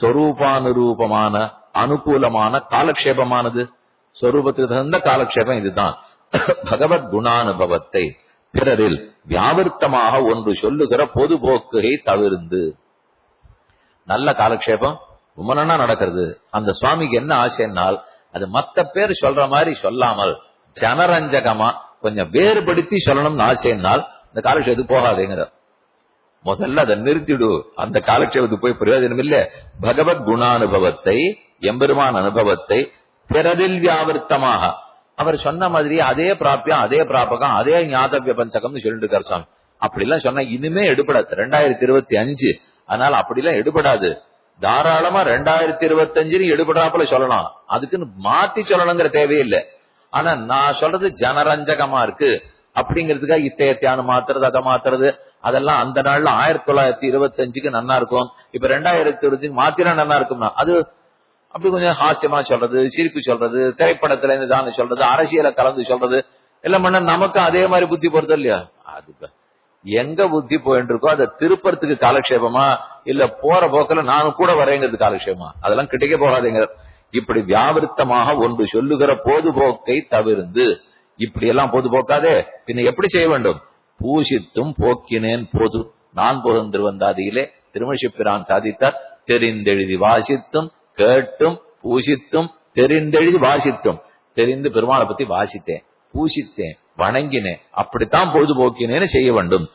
சொரூபானுரூபமான அனுகூலமான காலக்ஷேபமானது. சொரூபத்துக்கு தகுந்த காலக்ஷேபம் இதுதான். பகவத் குணானுபவத்தை பிறரில் வியாவிருத்தமாக ஒன்று சொல்லுகிற பொதுபோக்குகை தவிர்ந்து. நல்ல காலக்ஷேபம் ரொம்ப நடக்கிறது. அந்த சுவாமிக்கு என்ன ஆசைன்னால் அது மத்த பேர் சொல்ற மாதிரி சொல்லாமல் ஜனரஞ்சகமா கொஞ்சம் வேறுபடுத்தி சொல்லணும்னு ஆசைன்னால் இந்த காலக்ஷேபத்துக்கு போகாதேங்கிற முதல்ல அதை நிறுத்திடு அந்த காலக்ஷேபத்துக்கு போய் பிரயோஜனம் இல்ல. பகவத் குணானுபவத்தை எம்பெருமான் அனுபவத்தை பிறரில் வியாவிருத்தமாக. அவர் சொன்ன மாதிரி அதே பிராபியம் அதே பிராபகம் அதே ஞாதவிய பஞ்சகம்னு சொல்லிட்டு இருக்கார் சுவாமி. அப்படிலாம் சொன்னா இனிமே எடுபடாது. ரெண்டாயிரத்தி இருபத்தி அஞ்சு. அதனால அப்படிலாம் எடுபடாது. தாராளமா ரெண்டாயிரத்தி இருபத்தி அஞ்சுன்னு எடுபடாப்புல சொல்லலாம். அதுக்குன்னு மாத்தி சொல்லணுங்கிற தேவையில்லை ஆனா நான் சொல்றது ஜனரஞ்சகமா இருக்கு. அப்படிங்கிறதுக்காக இத்தயத்தியான மாத்துறது அதை மாத்துறது அதெல்லாம் அந்த நாள்ல ஆயிரத்தி தொள்ளாயிரத்தி இருபத்தி அஞ்சுக்கு நல்லா இருக்கும். இப்ப ரெண்டாயிரத்தி இருபத்தி மாத்தினா நல்லா இருக்கும்னா அது அப்படி கொஞ்சம் ஹாஸ்யமா சொல்றது சிரிப்பு சொல்றது திரைப்படத்துல இருந்து தான் சொல்றது அரசியல கலந்து சொல்றது எல்லாம் பண்ண நமக்கு அதே மாதிரி புத்தி போறது இல்லையா? அது எங்க புத்தி போயிட்டு இருக்கோ அதை திருப்பறதுக்கு காலக்ஷேபமா இல்ல போற போக்குல நானும் கூட வரேங்கிறது காலக்ஷேபமா? அதெல்லாம் கிட்டக்கே போகாதீங்க. இப்படி வியாவிருத்தமாக ஒன்று சொல்லுகிற பொதுபோக்கை தவிர்த்து இப்படி எல்லாம் பொதுபோக்காதே. பின்ன எப்படி செய்ய வேண்டும்? பூசித்தும் போக்கினேன் போது. நான் போதும் திருவந்தாதியிலே திருமஷிப்பிரான் சாதித்தார். தெரிந்தெழுதி வாசித்தும் கேட்டும் பூசித்தும் தெரிந்தெழுதி வாசித்தும். தெரிந்து பெருமாளை பத்தி வாசித்தேன் பூசித்தேன் வணங்கினேன். அப்படித்தான் பொழுதுபோக்கினேன்னு செய்ய வேண்டும்.